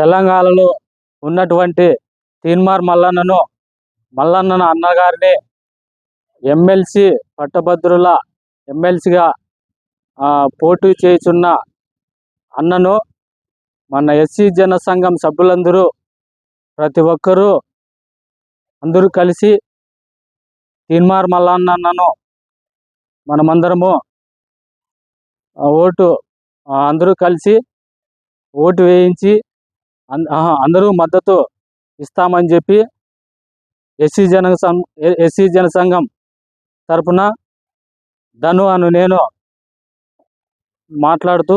తెలంగాణలో ఉన్నటువంటి తీన్మార్ మల్లన్నను మల్లన్న అన్నగారిని ఎమ్మెల్సీ పట్టభద్రుల ఎమ్మెల్సీగా పోటీ చేయుచున్న అన్నను మన ఎస్సీ జన సంఘం సభ్యులందరూ ప్రతి ఒక్కరూ అందరూ కలిసి తీన్మార్ మల్లన్నను మనమందరము ఓటు అందరూ కలిసి ఓటు వేయించి అందరూ మద్దతు ఇస్తామని చెప్పి ఎస్సీ జన సం- ఎస్సీ జన సంఘం తరపున ధను అను నేను మాట్లాడుతూ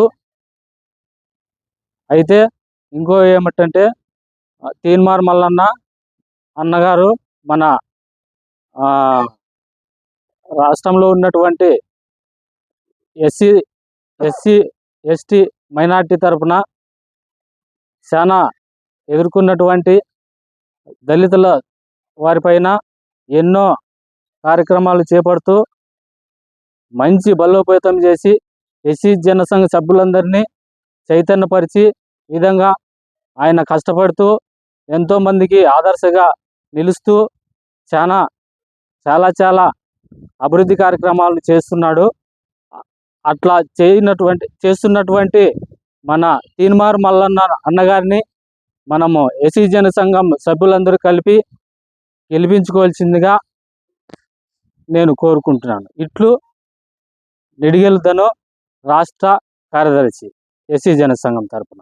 అయితే ఇంకో ఏమిటంటే తీన్మార్ మల్లన్న అన్నగారు మన రాష్ట్రంలో ఉన్నటువంటి ఎస్సీ ఎస్సీ ఎస్టీ మైనార్టీ తరఫున చాలా ఎదుర్కొన్నటువంటి దళితుల వారిపైన ఎన్నో కార్యక్రమాలు చేపడుతూ మంచి బలోపేతం చేసి ఎస్సీ జనసంఘ సభ్యులందరినీ చైతన్యపరిచి విధంగా ఆయన కష్టపడుతూ ఎంతో మందికి ఆదర్శగా నిలుస్తూ చాలా చాలా చాలా అభివృద్ధి కార్యక్రమాలు చేస్తున్నాడు. అట్లా చేయనటువంటి చేస్తున్నటువంటి మన తీన్మార్ మల్లన్న అన్నగారిని మనము ఎస్సీ జన సంఘం సభ్యులందరూ కలిపి గెలిపించుకోవాల్సిందిగా నేను కోరుకుంటున్నాను. ఇట్లు నిడిగెలుదను రాష్ట్ర కార్యదర్శి ఎస్సీ జన సంఘం తరపున.